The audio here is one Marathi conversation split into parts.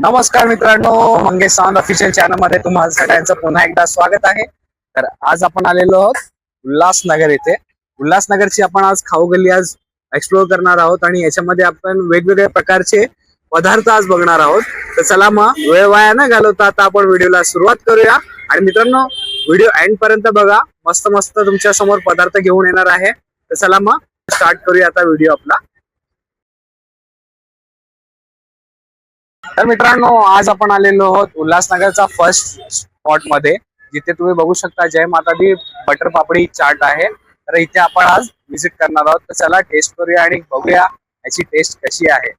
नमस्कार मित्रांनो मंगेश सावंत ऑफिशियल चॅनलमध्ये तुम्हाला सगळ्यांचं पुन्हा एकदा स्वागत आहे. तर आज आपण आलेलो आहोत उल्हासनगर येथे. उल्हासनगरची आपण आज खाऊ गल्ली आज एक्सप्लोर करणार आहोत आणि याच्यामध्ये आपण वेगवेगळ्या प्रकारचे पदार्थ आज बघणार आहोत. तर चला मग वेळ वाया न घालवता आता आपण व्हिडिओला सुरुवात करूया. आणि मित्रांनो व्हिडिओ एंड पर्यंत बघा. मस्त मस्त तुमच्यासमोर पदार्थ घेऊन येणार आहे. तर चला मग स्टार्ट करूया आता व्हिडिओ आपला. तर मित्रांनो आज आपण आलेलो आहोत उल्हासनगरचा फर्स्ट स्पॉटमध्ये जिथे तुम्ही बघू शकता जय माता दी बटर पापडी चाट आहे. तर इथे आपण आज व्हिजिट करणार आहोत. तर चला टेस्ट करूया आणि बघूया याची टेस्ट कशी आहे.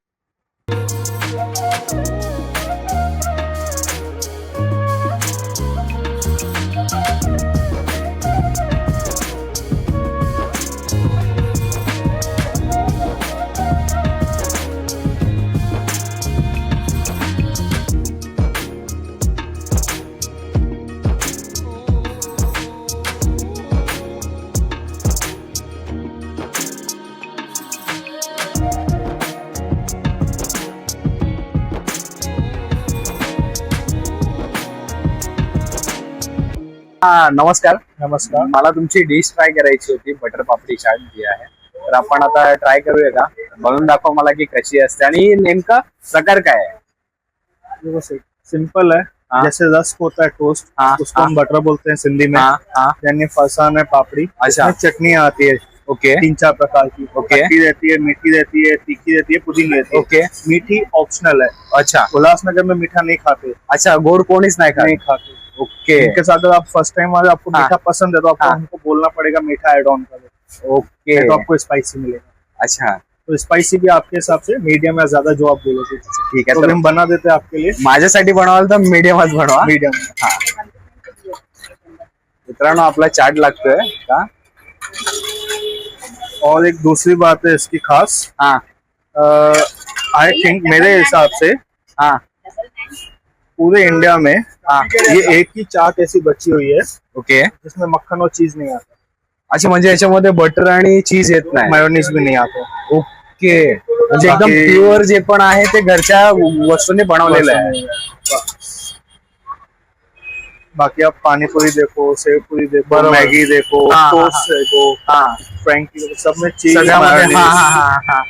हा, नमस्कार. नमस्कार. मला तुमची डिश ट्राय करायची होती बटर पापडी चाट जी आहे. तर आपण आता ट्राय करूया का? बनवून दाखव मला की कशी असते आणि नेमका प्रकार काय आहे. देखो सिंपल है हाँ। जैसे रस्क होता है टोस्ट हाँ, उसको हम बटर बोलते हैं सिंधी में. हाँ हाँ. यानी फरसान है पापड़ी. अच्छा। इसमें चटनी आती है. ओके. तीन चार प्रकार की. ओके। खट्टी रहती है मीठी रहती है तीखी रहती है पुदीन रहती है. ओके. मीठी ऑप्शनल है. अच्छा. उल्लासनगर में मीठा नहीं खाते. अच्छा गोड कोणीच नाही नहीं खात खाते. ओके। इनके साथ अगर आप फ़र्स्ट टाइम वाले आपको हाँ। मीठा पसंद है तो आपको हाँ। बोलना पड़ेगा मीठा एड ऑन करो ओके। तो आपको स्पाइसी मिलेगा। अच्छा। तो स्पाइसी भी आपके हिसाब से मीडियम या ज़्यादा जो आप बोलोगे। ठीक आहे तो तर हम बना देते हैं आपके लिए। माझ्यासाठी बनवाल तर मीडियमच बनवा। मीडियम हा। मित्रांनो आपला चाट लागतोय का? और एक दूसरी बात है इसकी खास। हाँ। आई थिंक मेरे हिसाब से हा। पूरे इंडिया में हाँ। ये एक ही चाट ऐसी बची हुई है। ओके जिसमें मक्खन और चीज नहीं आता। अच्छा म्हणजे याच्यामध्ये बटर आणि चीज येत नाही। मायोनीज भी नहीं आता। ओके म्हणजे एकदम प्युअर जे पण आहे ते घरच्या वस्तूंनी बनवलेलं आहे। बाकी आप पानी पूरी देखो सेव पूरी देखो। मैगी देखो टोस्ट देखो फ्रैंकी सब में चीज हा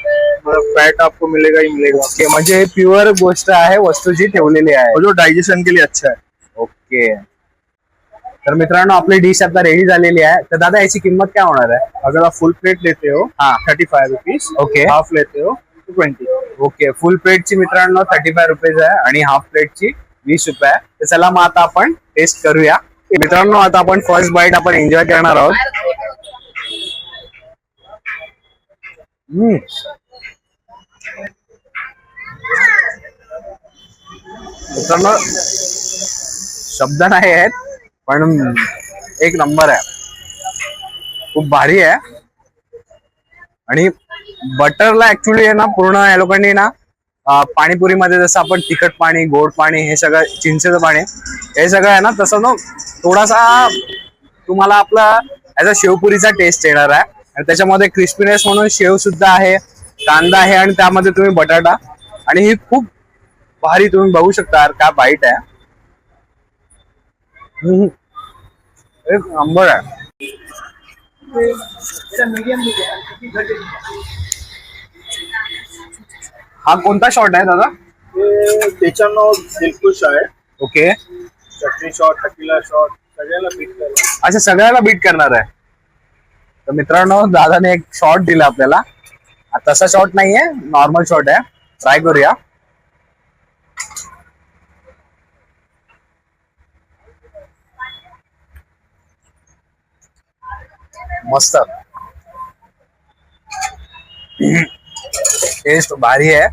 फैट आपको मिलेगा ही मिलेगा। ओके म्हणजे प्युअर गोष्ट आहे वस्तू जी ठेवलेली आहे. जो डाइजेशन के लिए अच्छा है। ओके तर मित्रांनो आपली डिश आता रेडी झालेली आहे. तर दादा याची किंमत काय होणार आहे? अगर आप फुल प्लेट लेते हो हाँ। Thirty five rupees okay half लेते हो ट्वेंटी ओके फुल प्लेटची मित्रांनो थर्टी फाय रुपीज आहे आणि हाफ प्लेटची वीस रुपये तर चला मग आता आपण टेस्ट करूया. मित्रांनो आता आपण फर्स्ट बाईट आपण एन्जॉय करणार आहोत. हम्म. मित्रांनो शब्द नाही आहेत पण एक नंबर आहे. खूप भारी आहे. आणि बटरला ऍक्च्युली आहे ना पूर्ण या लोकांनी ना पाणीपुरीमध्ये जसं आपण तिखट पाणी गोड पाणी हे सगळं चिंचेचं पाणी हे सगळं आहे ना तसं ना थोडासा तुम्हाला आपला ऍज अ शेवपुरीचा टेस्ट येणार आहे. आणि त्याच्यामध्ये क्रिस्पीनेस म्हणून शेव सुद्धा आहे कांदा आहे आणि त्यामध्ये तुम्ही बटाटा. आणि ही खूप भारी तुम्ही बघू शकता का काय बाईट आहे. हम्म. एक नंबर आहे. हा कोणता शॉट आहे दादा? दिलकुश आहे. Okay chutney shot tequila shot सगळ्याला बीट अच्छा सगळ्याला बीट करणार आहे. तर मित्रांनो दादाने एक शॉट दिला आपल्याला. हा, तसा शॉट नाहीये नॉर्मल शॉट आहे. ट्राय करूया. मस्त. टेस्ट भारी आहे.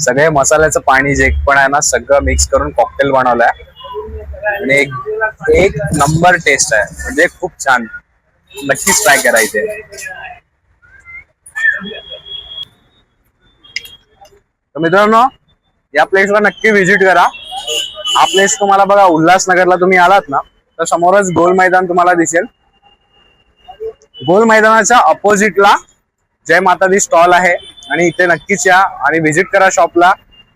सगळे मसाल्याचं पाणी जे पण आहे ना सगळं मिक्स करून कॉकटेल बनवलाय. आणि एक एक नंबर टेस्ट आहे. म्हणजे खूप छान. नक्कीच ट्राय करा इथे. तर मित्रांनो या प्लेसला नक्की व्हिजिट करा. हा प्लेस तुम्हाला बघा उल्हासनगरला तुम्ही आलात ना तर समोरच गोल मैदान तुम्हाला दिसेल. गोल मैदानाच्या अपोजिटला जय माता दी स्टॉल आहे. आणि इथे नक्कीच या आणि व्हिजिट करा शॉपला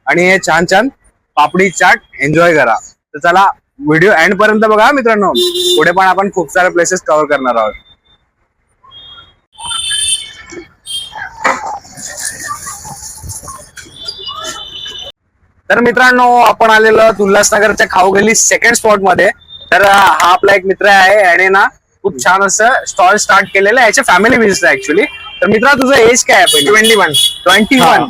आणि हे छान छान पापडी चाट एन्जॉय करा. तर चला व्हिडिओ एंड पर्यंत बघा मित्रांनो. पुढे पण आपण खूप सारे प्लेसेस कव्हर करणार आहोत. तर मित्रांनो आपण आलेलो उल्हासनगरच्या खाऊगली सेकंड स्पॉटमध्ये. तर हा आपला एक मित्र आहे याने ना खूप छान असं स्टॉल स्टार्ट केलेलं आहे. याच्या फॅमिली बिझनेस आहे ऍक्च्युली तर मित्रा तुझं एज काय आहे ट्वेंटी वन ट्वेंटी. वन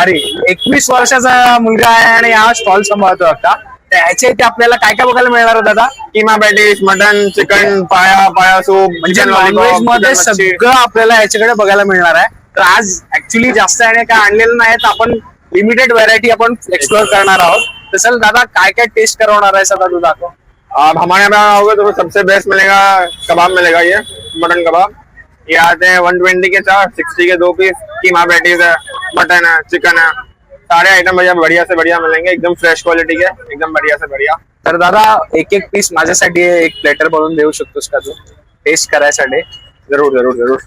अरे एकवीस वर्षाचा मुलगा आहे आणि हा स्टॉल सांभाळतो आता. तर ह्याच्या इथे आपल्याला काय काय बघायला मिळणार दादा? कीमा पॅटीस मटन चिकन पाया पाया सूप म्हणजे नॉनव्हेजमध्ये. सगळं आपल्याला याच्याकडे बघायला मिळणार आहे. तर आज ऍक्च्युली जास्त याने काय आणलेलं नाही तर आपण लिमिटेड व्हरायटी आपण एक्सप्लोर करणार आहोत. तर दादा काय काय टेस्ट करवणार आहे सदा तू दाखव. आप हमारे यहाँ आओगे तो सबसे बेस्ट मिलेगा कबाब मिलेगा ये, मटन कबाब। ये आते हैं वन ट्वेंटी के चार, सिक्सटी के दो पीस, कीमा पैटीज है, मटन है चिकन है। सारे आइटम भैया बढ़िया से बढ़िया मिलेंगे, एकदम फ्रेश क्वालिटी के, एकदम बढ़िया से बढ़िया। तर दादा एक एक पीस माझ्यासाठी एक प्लेटर बनवून देऊ शकतोस का तू? टेस्ट करायसाठी ज़रूर ज़रूर ज़रूर.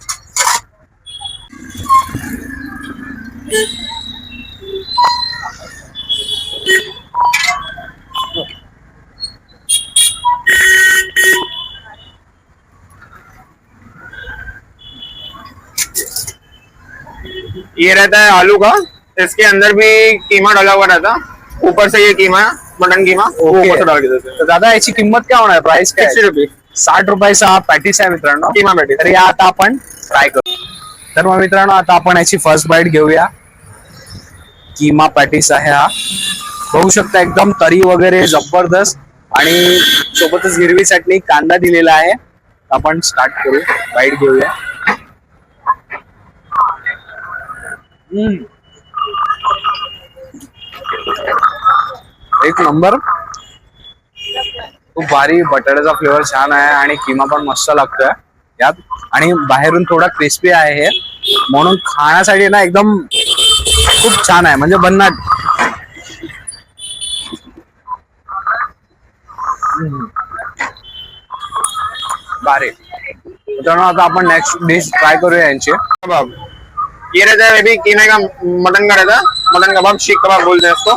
ये रहता है आलू का। इसके अंदर भी कीमा डाला हुआ रहता। ऊपर से ये कीमा मटन कीमा. ऊपर से डाल के देते तर दादा याची किंमत काय होणार प्राइस काय रुपीज साठ रुपयाचा हा पॅटीस आहे मित्रांनो। कीमा पैटीस तर या आता आपण ट्राय करू. तर मग मित्रांनो आता आपण याची फर्स्ट बाईट घेऊया. किमा पॅटीस आहे हा. बघू शकता एकदम तरी वगैरे जबरदस्त आणि सोबतच हिरवी चटणी कांदा दिलेला आहे. आपण स्टार्ट करू. बाईट घेऊया. एक नंबर. खूप भारी बटाट्याचा फ्लेवर छान आहे आणि किमा पण मस्त लागतोय. यात आणि बाहेरून थोडा क्रिस्पी आहे हे. म्हणून खाण्यासाठी ना एकदम खूप छान आहे. म्हणजे भन्नाट. बारे भारी. मित्रांनो आता आपण नेक्स्ट डिश ट्राय करूया यांची. कबाब ये रहता है अभी कीमे का मटन का रहता है। मटन कबाब शीख कबाब बोलते हैं इसको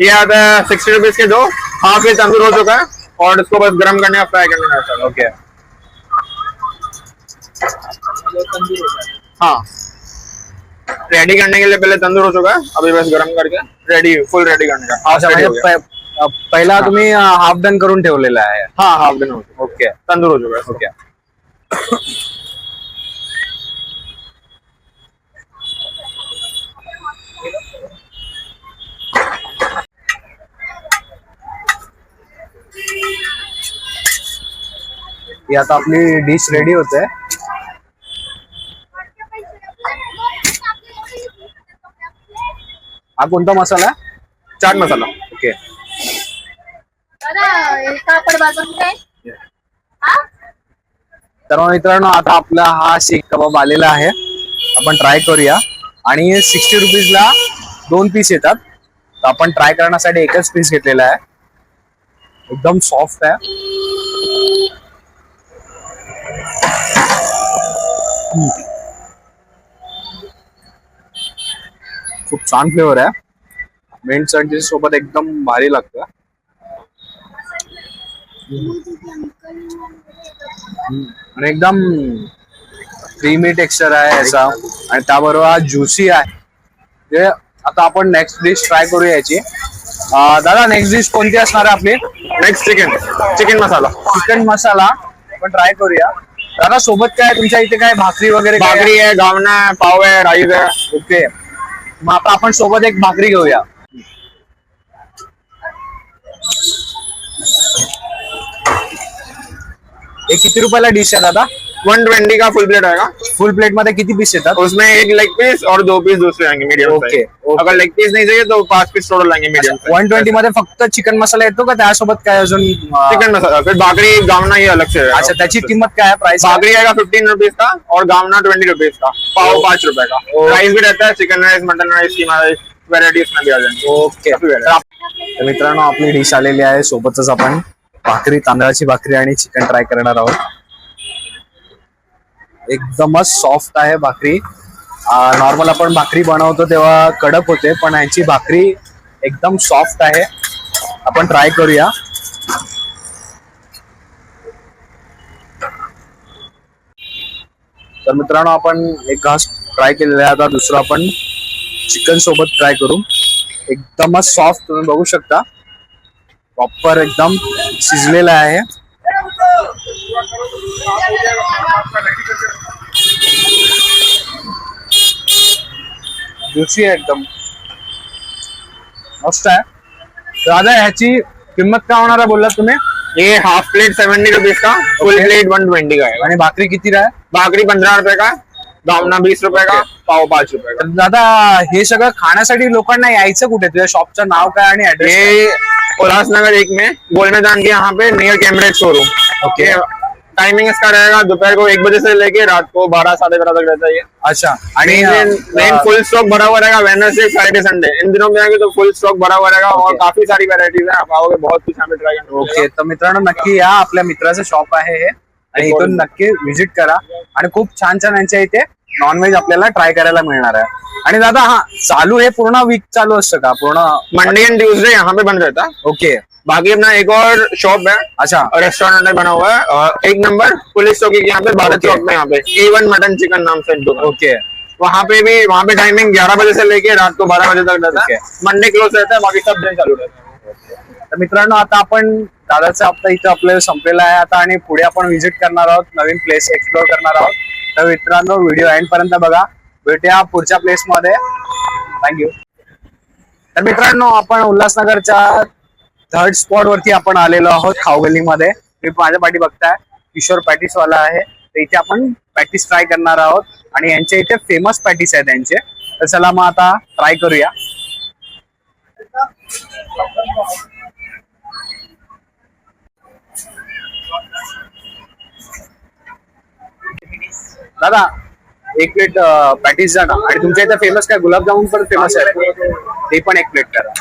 ये आता है सिक्सटी रुपीज़ के दो। हाफ़ ये तंदूर हो चुका है। और इसको बस गर्म करने का फ्राई करने का ओके हाँ। रेडी करने के लिए पहले तंदूर हो चुका है। अभी बस गर्म करके। रेडी फुल रेडी करने का। अच्छा म्हणजे पहिला तुम्ही हाफ़ डन करून ठेवलेला आहे हाँ हाफ़ डन हो ओके तंदूर हो चुका है ओके ही आता आपली डिश रेडी होते. हा कोणता मसाला चाट मसाला. ओके तर मित्रांनो आता आपला हा शेक कबाब आलेला आहे. आपण ट्राय करूया. आणि सिक्स्टी रुपीजला दोन पीस येतात. तर आपण ट्राय करण्यासाठी एकच पीस घेतलेला आहे. एकदम सॉफ्ट आहे. खूप छान फ्लेवर आहे. मेन चटणी सोबत एकदम भारी लागतं. आणि एकदम क्रीमी टेक्स्चर आहे याचा. आणि त्याबरोबर हा ज्युसी आहे. जे आता आपण नेक्स्ट डिश ट्राय करूया याची. दादा नेक्स्ट डिश कोणती असणार आहे आपली? Next chicken chicken masala chicken masala आपण ट्राय करूया. दादा सोबत काय तुमच्या इथे काय भाकरी वगैरे काय? आहे? भाकरी है गावना है पाव है राइस है ओके. मग आता आपण सोबत एक भाकरी घेऊया. हे किती रुपयाला डिश आहे दादा? वन ट्वेंटी का फुल प्लेट आएगा। फुल प्लेटमध्ये किती पीस येतात? उसमें एक लेग पीस और दो पीस दूसरे आएंगे मीडियम okay. अगर लेग पीस नहीं चाहिए तो पांच पीस टोटल आएंगे मीडियम वन ट्वेंटी मध्ये फक्त चिकन मसाला येतो का? त्यासोबत काय अजून चिकन मसाला फिर भाकरी गावना ये अलग से। अच्छा त्याची किंमत काय आहे प्राइस भाकरी आएगा फिफ्टीन रुपीज का और गावना ट्वेंटी रुपीज का। पाव पांच रुपए का। Okay. राइस भी रहता है chicken rice mutton rice keema rice में आ जाएंगे। ओके मित्रांनो आपली डिश आलेली आहे. सोबतच आपण भाकरी तांदळाची भाकरी आणि चिकन ट्राय करणार आहोत. एकदमच सॉफ्ट आहे भाकरी. नॉर्मल आपण भाकरी बनवतो तेव्हा कडक होते पण ह्यांची भाकरी एकदम सॉफ्ट आहे. आपण ट्राय करूया. तर मित्रांनो आपण एक घास ट्राय केलेला आहे आता दुसरं आपण चिकन सोबत ट्राय करू. एकदमच सॉफ्ट तुम्ही बघू शकता. प्रॉपर एकदम शिजलेला आहे. ज्युसी आहे एकदम. मस्त आहे. दादा ह्याची किंमत काय होणार आहे बोललात तुम्ही? ये हाफ प्लेट सेवेंटी रुपीज का? फुल. प्लेट वन ट्वेंटी का है आणि भाकरी किती आहे भाकरी पंद्रह रुपए का? दामना बीस रुपए का? पाव पाच रुपए का? तर दादा हे सगळं खाण्यासाठी लोकांना यायचं कुठे? तुझ्या शॉपचं नाव काय आणि ऍड्रेस ये उल्लासनगर एक में गोल मैदान के यहाँ पे नियर कैमरेज शोरूम Okay. टाइमिंग इसका रहेगा दोपहर को एक बजे से लेके रात को बारह साढ़े बारह तक रहता है अच्छा आणि मेन फुल स्टॉक भरा हुआ रहेगा वेनसडे फ्राइडे संडे इन दिनों में आएंगे तो फुल स्टॉक भरा हुआ रहेगा और. काफी सारी वेराइटीज है। आप आओगे बहुत कुछ करने को ओके। तर मित्रांनो नक्की या आपल्या मित्राचं शॉप आहे हे. आणि इथून नक्की व्हिजिट करा. आणि खूप छान छान यांच्या इथे नॉनव्हेज आपल्याला ट्राय करायला मिळणार आहे. आणि दादा हा चालू हे पूर्ण वीक चालू असतं का? पूर्ण मंडे एंड ट्यूसडे यहाँ पे बंद रहता। ओके बाकी अपना एक और शॉप है। अच्छा रेस्टोरेंट बना हुआ है। और एक नंबर पुलिस चौकी के यहाँ पे भारत. चौक में यहाँ पे। ए वन मटन चिकन नाम से ओके वहाँ पे भी वहाँ पे टाइमिंग ग्यारह बजे से लेके रात को बारह बजे तक रहता है. मंडे क्लोज रहता है बाकी सब दिन चालू रहता है। तर मित्रांनो आता आपण दादाचा हप्ता इथं आपल्याला संपलेला आहे. आता आणि पुढे आपण व्हिजिट करणार आहोत नवीन प्लेस एक्सप्लोर करणार आहोत. तर मित्रांनो व्हिडिओ एंड पर्यंत बघा. भेटूया पुढच्या प्लेस मध्ये. थँक्यू तर मित्रांनो आपण उल्हासनगरच्या थर्ड स्पॉट वरती आपण आलेलो आहोत खावगल्लीमध्ये तुम्ही माझ्या पाठी बघताय. किशोर पॅटीस वाला आहे. तर इथे आपण पॅटीस ट्राय करणार आहोत. आणि यांच्या इथे फेमस पॅटीस आहेत त्यांचे तर चला मग आता ट्राय करूया. दादा एक प्लेट पॅटीस जाणं आणि तुमच्या इथे फेमस काय? गुलाबजामुन पण फेमस आहे ते पण एक प्लेट करा.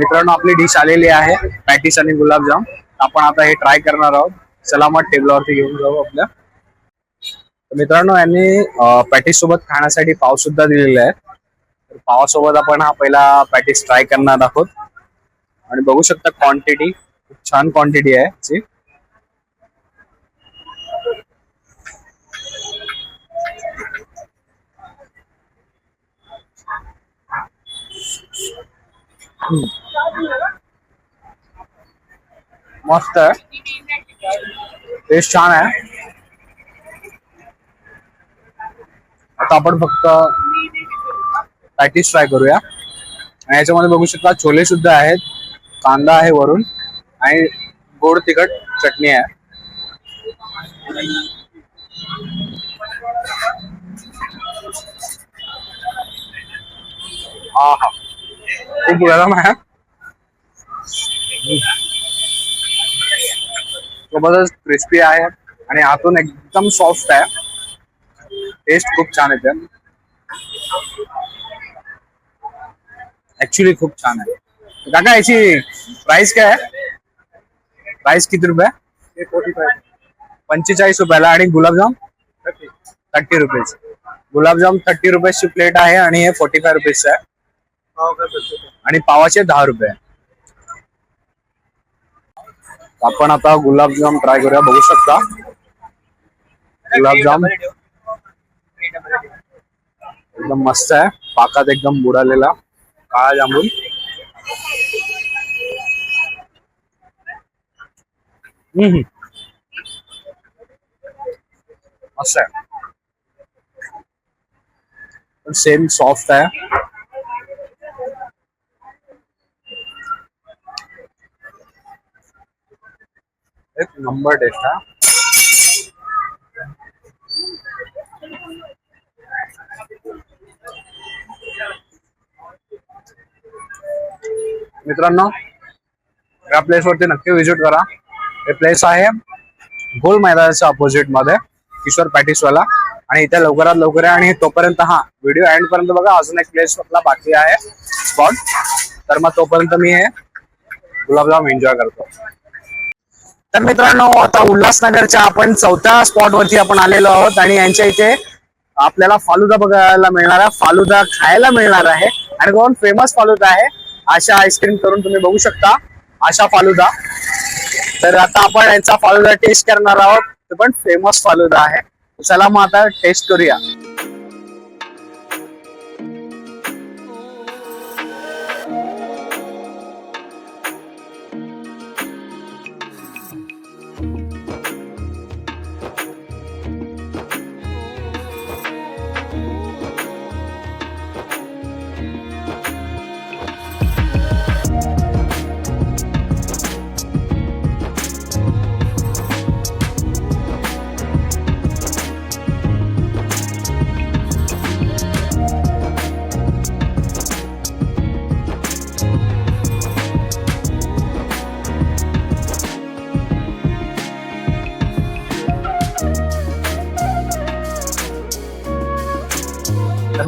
मित्रांनो आपली डिश आलेली आहे. पॅटीस आणि गुलाबजाम. आपण आता हे ट्राय करणार आहोत. चला मग टेबलावरती घेऊन जाऊ आपल्या. मित्रांनो यांनी पॅटीस सोबत खाण्यासाठी पाव सुद्धा दिलेला आहे तर पावासोबत आपण हा पहिला पॅटीस ट्राय करणार आहोत. आणि बघू शकता क्वांटिटी खूप छान क्वांटिटी आहे याची. मस्त आहे. टेस्ट छान आहे. आता आपण फक्त पॅटीस ट्राय करूया. आणि याच्यामध्ये बघू शकता छोले सुद्धा आहेत. कांदा आहे वरून. आणि गोड तिखट चटणी आहे. आहा खूप गरम आहे. जबरदस्त क्रिस्पी आहे आणि आतून एकदम सॉफ्ट आहे. टेस्ट खूप छान येते. ऍक्च्युली खूप छान आहे. काका याची प्राइस काय आहे? प्राइस किती रुपये? पंचेचाळीस रुपयाला आणि gulab jam? Thirty rupees. Gulab jam thirty रुपयाची प्लेट आहे आणि हे फोर्टी फाय रुपीज आहे. आणि पावाचे दहा रुपये. आपण आता गुलाबजाम ट्राय करूया. बघू शकता. गुलाबजाम. एकदम मस्त आहे. पाकात एकदम बुडालेला. काळा जांभून हम्म. मस्त आहे. सेम सॉफ्ट आहे. एक नंबर टेस्ट मित्रांनो या प्लेस वरती नक्की व्हिजिट करा. हे प्लेस आहे गोल मैदानाच्या अपोजिटमध्ये किशोर पॅटिसवाला. आणि इथे लवकरात लवकर आहे आणि तोपर्यंत हा व्हिडिओ एंड पर्यंत बघा. अजून एक प्लेस आपला बाकी आहे. स्पॉट तर मग तोपर्यंत मी हे गुलाबजाम एन्जॉय करतो. तर मित्रांनो आता उल्हासनगरच्या आपण चौथ्या स्पॉट वरती आपण आलेलो आहोत आणि यांच्या इथे आपल्याला फालुदा बघायला मिळणार आहे फालुदा खायला मिळणार आहे. आणि दोन फेमस फालुदा आहे आशा आईस्क्रीम करून तुम्ही बघू शकता आशा फालुदा. तर आता आपण यांचा फालुदा टेस्ट करणार आहोत पण फेमस फालुदा आहे. चला मग आता टेस्ट करूया.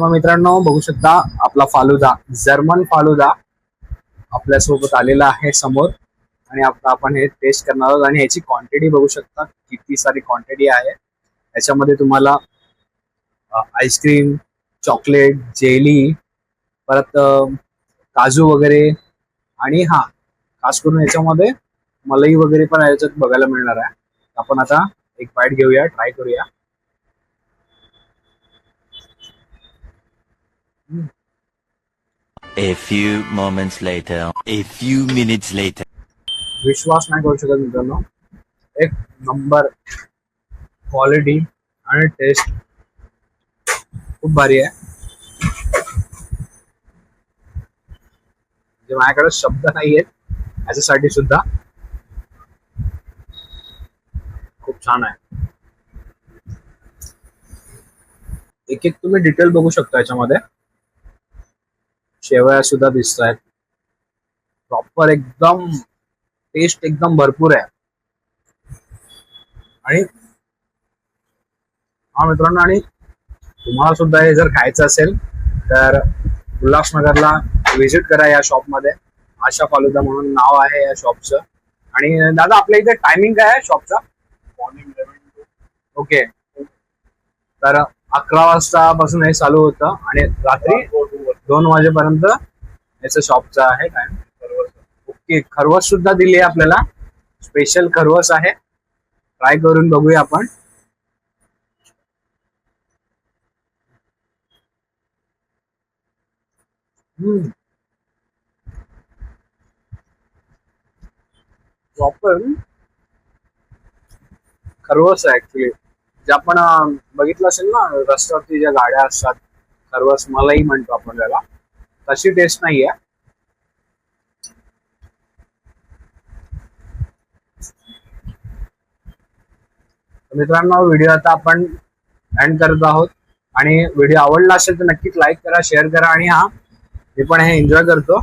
मग मित्रांनो बघू शकता आपला फालुदा जर्मन फालुदा आपल्यासोबत आलेला आहे समोर. आणि आता आपण हे टेस्ट करणार आहोत आणि ह्याची क्वांटिटी बघू शकता किती सारी क्वांटिटी आहे. याच्यामध्ये तुम्हाला आईस्क्रीम चॉकलेट जेली परत काजू वगैरे आणि हा खास करून याच्यामध्ये मलई वगैरे पण याच्यात बघायला मिळणार आहे. आपण आता एक बाईट घेऊया ट्राय करूया. A few moments later, a few minutes later. विश्वास नाही करू शकत मित्रांनो. एक नंबर क्वालिटी आणि टेस्ट खूप भारी आहे. म्हणजे माझ्याकडे शब्द नाही आहेत याच्यासाठी सुद्धा. खूप छान आहे. एक एक तुम्ही डिटेल बघू शकता याच्यामध्ये. शेवया सुद्धा दिसत आहेत प्रॉपर एकदम टेस्ट एकदम भरपूर आहे. आणि हा मित्रांनो आणि तुम्हाला सुद्धा हे जर खायचं असेल तर उल्हासनगरला व्हिजिट करा या शॉपमध्ये आशा फालुदा म्हणून नाव आहे या शॉपचं आणि दादा आपल्या इथे टायमिंग काय आहे शॉपचा मॉर्निंग ओके तर अकरा वाजतापासून हे चालू होतं आणि रात्री दोन वाजेपर्यंत याचं शॉपचं आहे काय? ओके खरवस सुद्धा दिली आहे आपल्याला. स्पेशल खरवस आहे. ट्राय करून बघूया आपण. प्रॉपर खरवस आहे ऍक्च्युली जे आपण बघितलं असेल ना रस्त्यावरती ज्या गाड्या असतात खरवस मलाही म्हणतो आपण त्याला. तशी टेस्ट नाही आहे मित्रांनो व्हिडिओ आता आपण एंड करत आहोत. आणि व्हिडिओ आवडला असेल तर नक्कीच लाईक करा शेअर करा आणि हा मी पण हे एन्जॉय करतो.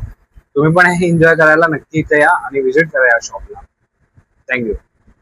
तुम्ही पण हे एन्जॉय करायला नक्की इथे या आणि व्हिजिट करा या शॉपला थँक्यू